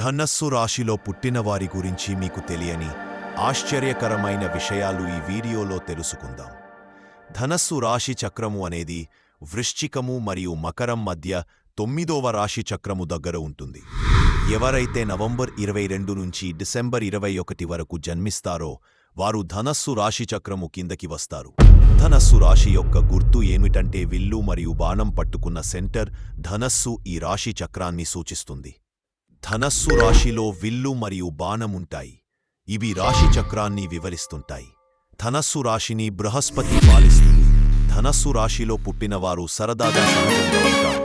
ధనస్సు రాశిలో పుట్టిన వారి గురించి మీకు తెలియని ఆశ్చర్యకరమైన విషయాలు ఈ వీడియోలో తెలుసుకుందాం. ధనస్సు రాశి చక్రము అనేది వృశ్చికము మరియు మకరం మధ్య తొమ్మిదవ రాశి చక్రము దగ్గర ఉంటుంది. ఎవరైతే నవంబర్ ఇరవై రెండు నుంచి డిసెంబర్ ఇరవై ఒకటి వరకు జన్మిస్తారో వారు ధనస్సు రాశి చక్రము కిందకి వస్తారు. ధనస్సు రాశి యొక్క గుర్తు ఏమిటంటే విల్లు మరియు బాణం పట్టుకున్న సెంటర్ ధనస్సు ఈ రాశి చక్రాన్ని సూచిస్తుంది. ధనస్సు రాశిలో విల్లు మరియు బాణముంటాయి. ఇవి రాశి చక్రాన్ని వివరిస్తుంటాయి. ధనస్సు రాశిని బృహస్పతి పాలిస్తుంది. ధనస్సు రాశిలో పుట్టినవారు సరదాగా సహజంగా ఉంటారు.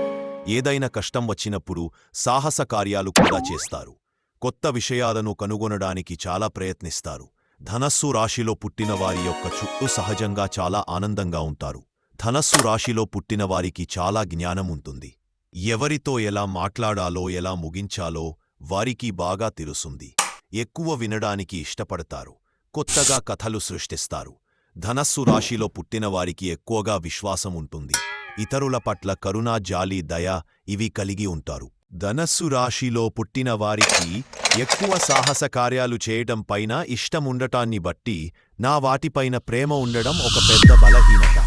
ఏదైనా కష్టం వచ్చినప్పుడు సాహస కార్యాలు కూడా చేస్తారు. కొత్త విషయాలను కనుగొనడానికి చాలా ప్రయత్నిస్తారు. ధనస్సు రాశిలో పుట్టిన వారి యొక్క చుట్టూ సహజంగా చాలా ఆనందంగా ఉంటారు. ధనస్సు రాశిలో పుట్టిన వారికి చాలా జ్ఞానం ఉంటుంది ఎవరితో ఎలా మాట్లాడాలో ఎలా ముగించాలో వారికి బాగా తెలుసుంది. ఎక్కువ వినడానికి ఇష్టపడతారు. కొత్తగా కథలు సృష్టిస్తారు. ధనస్సు రాశిలో పుట్టినవారికి ఎక్కువగా విశ్వాసం ఉంటుంది. ఇతరుల పట్ల కరుణా జాలి దయ ఇవి కలిగి ఉంటారు. ధనస్సు రాశిలో పుట్టిన వారికి ఎక్కువ సాహస కార్యాలు చేయటం పైన ఇష్టముండటాన్ని బట్టి నా వాటిపైన ప్రేమ ఉండడం ఒక పెద్ద బలహీనత.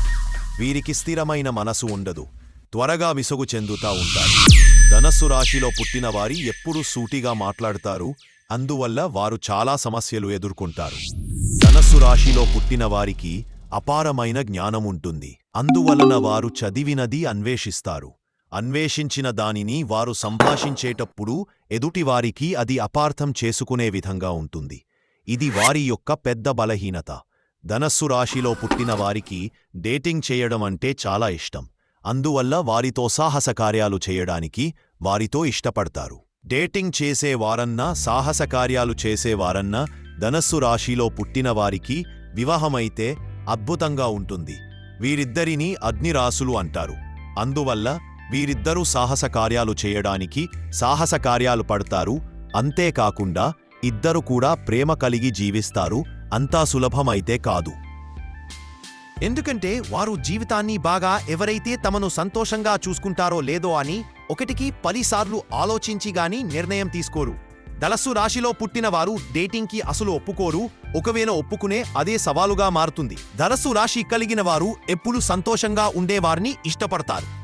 వీరికి స్థిరమైన మనసు ఉండదు. త్వరగా విసుగు చెందుతా ఉంటారు. ధనస్సు రాశిలో పుట్టిన వారి ఎప్పుడూ సూటిగా మాట్లాడతారు. అందువల్ల వారు చాలా సమస్యలు ఎదుర్కొంటారు. ధనస్సు రాశిలో పుట్టిన వారికి అపారమైన జ్ఞానముంటుంది అందువలన వారు చదివినది అన్వేషిస్తారు. అన్వేషించిన దానిని వారు సంభాషించేటప్పుడు ఎదుటివారికి అది అపార్థం చేసుకునే విధంగా ఉంటుంది. ఇది వారి యొక్క పెద్ద బలహీనత. ధనస్సు రాశిలో పుట్టిన వారికి డేటింగ్ చేయడం అంటే చాలా ఇష్టం. అందువల్ల వారితో సాహస కార్యాలు చేయడానికి వారితో ఇష్టపడతారు. డేటింగ్ చేసేవారన్నా సాహస కార్యాలు చేసేవారన్నా ధనస్సు రాశిలో పుట్టినవారికి వివాహమైతే అద్భుతంగా ఉంటుంది. వీరిద్దరినీ అగ్నిరాసులు అంటారు. అందువల్ల వీరిద్దరూ సాహస కార్యాలు చేయడానికి సాహస కార్యాలు పడతారు. అంతేకాకుండా ఇద్దరు కూడా ప్రేమ కలిగి జీవిస్తారు. అంతా సులభమైతే కాదు. ఎందుకంటే వారు జీవితాన్ని బాగా ఎవరైతే తమను సంతోషంగా చూసుకుంటారో లేదో అని ఒకటికి పదిసార్లు ఆలోచించి గాని నిర్ణయం తీసుకోరు. దలస్సు రాశిలో పుట్టిన వారు డేటింగ్కి అసలు ఒప్పుకోరు ఒకవేళ ఒప్పుకునే అదే సవాలుగా మారుతుంది. ధరస్సు రాశి కలిగిన వారు ఎప్పుడు సంతోషంగా ఉండేవారిని ఇష్టపడతారు.